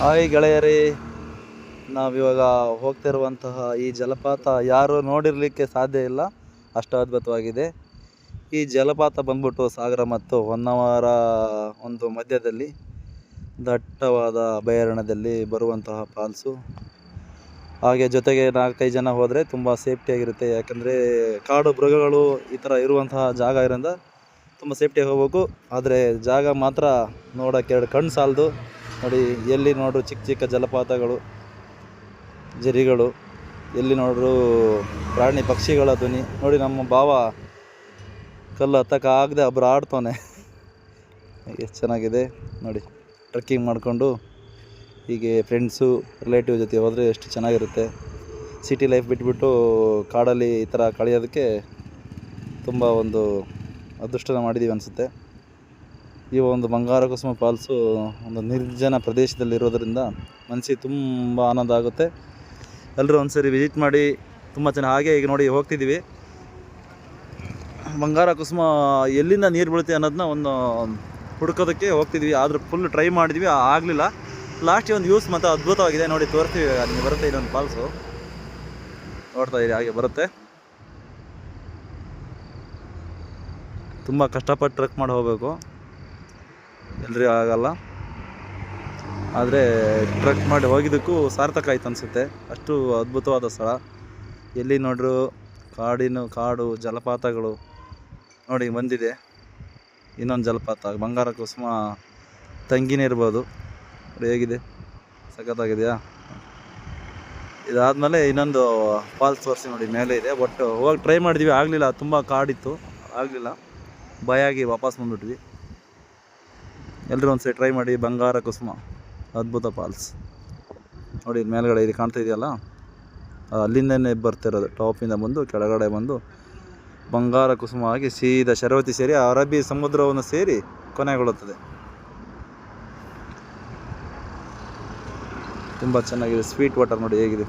Hi ಗೆಳೆಯರೇ, ನಾವಿವಾಗ ಹೋಗ್ತಿರುವಂತಹ ಈ ಜಲಪಾತ ಯಾರು ನೋಡಿರಲಿಕ್ಕೆ ಸಾಧ್ಯ ಇಲ್ಲ. ಅಷ್ಟು ಅದ್ಭುತವಾಗಿದೆ. ಈ ಜಲಪಾತ ಬಂದ್ಬಿಟ್ಟು ಸಾಗರ ಮತ್ತು ಹೊನ್ನಾವರ ಒಂದು ಮಧ್ಯದಲ್ಲಿ ದಟ್ಟವಾದ ಅಭಯಾರಣ್ಯದಲ್ಲಿ ಬರುವಂತಹ ಫಾಲ್ಸು. ಹಾಗೆ ಜೊತೆಗೆ ನಾಲ್ಕೈದು ಜನ ಹೋದರೆ ತುಂಬ ಸೇಫ್ಟಿಯಾಗಿರುತ್ತೆ ಯಾಕಂದರೆ ಕಾಡು ಮೃಗಗಳು ಈ ಥರ ಇರುವಂತಹ ಜಾಗ ಇರೋದ್ರಿಂದ ತುಂಬ ಸೇಫ್ಟಿಯಾಗಿ ಹೋಗ್ಬೇಕು. ಆದರೆ ಜಾಗ ಮಾತ್ರ ನೋಡೋಕ್ಕೆ ಎರಡು ಕಣ್ಣು ಸಾಲದು. ನೋಡಿ, ಎಲ್ಲಿ ನೋಡ್ರು ಚಿಕ್ಕ ಚಿಕ್ಕ ಜಲಪಾತಗಳು ಜರಿಗಳು ಎಲ್ಲಿ ನೋಡ್ರು ಪ್ರಾಣಿ ಪಕ್ಷಿಗಳ ಧ್ವನಿ. ನೋಡಿ, ನಮ್ಮ ಭಾವ ಕಲ್ಲು ಹತ್ತಕ್ಕಾಗದೆ ಒಬ್ಬರು ಆಡ್ತಾನೆ ಎಷ್ಟು ಚೆನ್ನಾಗಿದೆ. ನೋಡಿ, ಟ್ರೆಕ್ಕಿಂಗ್ ಮಾಡಿಕೊಂಡು ಹೀಗೆ ಫ್ರೆಂಡ್ಸು, ರಿಲೇಟಿವ್ ಜೊತೆ ಹೋದರೆ ಎಷ್ಟು ಚೆನ್ನಾಗಿರುತ್ತೆ. ಸಿಟಿ ಲೈಫ್ ಬಿಟ್ಬಿಟ್ಟು ಕಾಡಲ್ಲಿ ಈ ಥರ ಕಳೆಯೋದಕ್ಕೆ ತುಂಬ ಒಂದು ಅದೃಷ್ಟನ ಮಾಡಿದ್ದೀವಿ ಅನಿಸುತ್ತೆ. ಈ ಒಂದು ಬಂಗಾರ ಕುಸುಮ ಫಾಲ್ಸು ಒಂದು ನಿರ್ಜನ ಪ್ರದೇಶದಲ್ಲಿರೋದರಿಂದ ಮನಸ್ಸಿಗೆ ತುಂಬ ಆನಂದ ಆಗುತ್ತೆ. ಎಲ್ಲರೂ ಒಂದ್ಸರಿ ವಿಸಿಟ್ ಮಾಡಿ ತುಂಬ ಚೆನ್ನಾಗಿ ಹಾಗೆ ಈಗ ನೋಡಿ ಹೋಗ್ತಿದ್ದೀವಿ. ಬಂಗಾರ ಕುಸುಮ ಎಲ್ಲಿಂದ ನೀರು ಬೀಳುತ್ತೆ ಅನ್ನೋದನ್ನ ಒಂದು ಹುಡುಕೋದಕ್ಕೆ ಹೋಗ್ತಿದ್ವಿ ಆದರೂ ಫುಲ್ ಟ್ರೈ ಮಾಡಿದ್ವಿ ಆಗಲಿಲ್ಲ. ಲಾಸ್ಟ್ ಒಂದು ಯೂಸ್ ಮತ್ತು ಅದ್ಭುತವಾಗಿದೆ. ನೋಡಿ ತೋರಿಸ್ತೀವಿ. ಅಲ್ಲಿ ಬರುತ್ತೆ ಇನ್ನೊಂದು ಫಾಲ್ಸು. ನೋಡ್ತಾ ಇದ್ದೀವಿ ಹಾಗೆ ಬರುತ್ತೆ. ತುಂಬ ಕಷ್ಟಪಟ್ಟು ಟ್ರಕ್ ಮಾಡಿ ಹೋಗಬೇಕು. ಎಲ್ರಿಗೂ ಆಗಲ್ಲ. ಆದರೆ ಟ್ರಕ್ ಮಾಡಿ ಹೋಗಿದ್ದಕ್ಕೂ ಸಾರ್ಥಕ ಆಯ್ತು ಅನಿಸುತ್ತೆ. ಅಷ್ಟು ಅದ್ಭುತವಾದ ಸ್ಥಳ. ಎಲ್ಲಿ ನೋಡ್ರು ಕಾಡಿನ, ಕಾಡು, ಜಲಪಾತಗಳು ನೋಡಿ ಬಂದಿದೆ. ಇನ್ನೊಂದು ಜಲಪಾತ, ಬಂಗಾರ ಕುಸುಮ, ತಂಗಿನೇ ಇರ್ಬೋದು. ನೋಡಿ ಹೇಗಿದೆ? ಸಖತ್ತಾಗಿದೆಯಾ? ಇದಾದಮೇಲೆ ಇನ್ನೊಂದು ಫಾಲ್ಸ್ ತೋರಿಸಿ ನೋಡಿ ಮೇಲೆ ಇದೆ. ಬಟ್ ಹೋಗಿ ಟ್ರೈ ಮಾಡಿದ್ವಿ. ಆಗಲಿಲ್ಲ. ತುಂಬ ಕಾಡಿತ್ತು. ಆಗಲಿಲ್ಲ. ಭಯ ಆಗಿ ವಾಪಸ್ ಬಂದ್ಬಿಟ್ವಿ. ಎಲ್ಲರೂ ಒಂದು ಸರಿ ಟ್ರೈ ಮಾಡಿ, ಬಂಗಾರ, ಕುಸುಮ, ಅದ್ಭುತ ಫಾಲ್ಸ್ ನೋಡಿ, ಇದು ಮೇಲ್ಗಡೆ ಇದು ಕಾಣ್ತಾ ಇದೆಯಲ್ಲ? ಅಲ್ಲಿಂದನೇ ಬರ್ತಿರೋದು ಟಾಪಿಂದ ಬಂದು, ಕೆಳಗಡೆ ಬಂದು, ಬಂಗಾರ, ಕುಸುಮ ಆಗಿ ಸೀದಾ ಶರವತಿ ಸೇರಿ ಅರಬ್ಬಿ ಸಮುದ್ರವನ್ನು ಸೇರಿ ಕೊನೆಗೊಳ್ಳುತ್ತದೆ. ತುಂಬ ಚೆನ್ನಾಗಿದೆ ಸ್ವೀಟ್ ವಾಟರ್ ನೋಡಿ ಹೇಗಿದೆ.